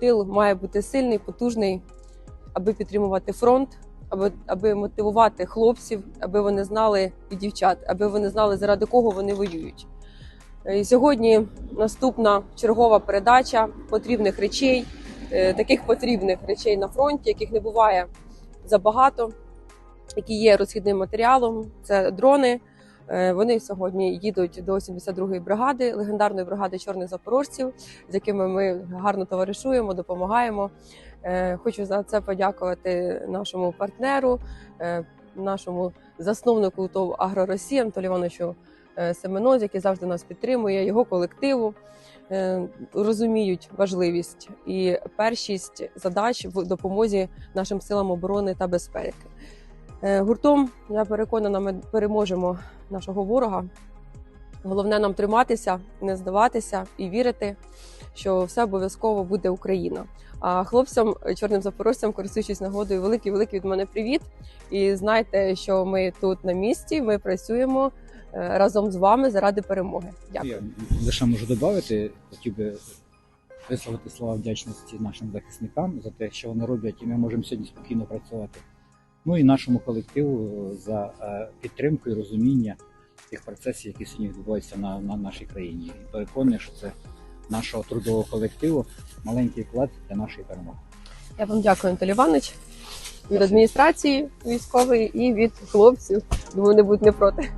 тил має бути сильний, потужний, аби підтримувати фронт, аби, аби мотивувати хлопців, аби вони знали і дівчат, аби вони знали, заради кого вони воюють. Е, І сьогодні наступна чергова передача потрібних речей, е, таких потрібних речей на фронті, яких не буває забагато, які є розхідним матеріалом. Це дрони. Е, Вони сьогодні їдуть до 72-ї бригади, легендарної бригади чорних запорожців, з якими ми гарно товаришуємо, допомагаємо. Е, Хочу за це подякувати нашому партнеру, е, нашому засновнику ТОВ «Агроросія» Анатолію Івановичу Семенозі, який завжди нас підтримує, його колективу. Розуміють важливість і першість задач в допомозі нашим силам оборони та безпеки. Е, Гуртом я переконана, ми переможемо нашого ворога. Головне нам триматися, не здаватися і вірити, що все обов'язково буде Україна. А хлопцям, чорним запорожцям, користуючись нагодою, великий великий від мене привіт. І знайте, що ми тут на місці. Ми працюємо е, разом з вами заради перемоги. Дякую. Я лише можу додати, хотів би висловити слова вдячності нашим захисникам за те, що вони роблять, і ми можемо сьогодні спокійно працювати. Ну і нашому колективу за е, підтримку і розуміння тих процесів, які сьогодні відбуваються на, на нашій країні. І переконаний, що це нашого трудового колективу маленький вклад для нашої перемоги. Я вам дякую, Анатолій Іванович, від адміністрації військової і від хлопців. Думаю, не будуть не проти.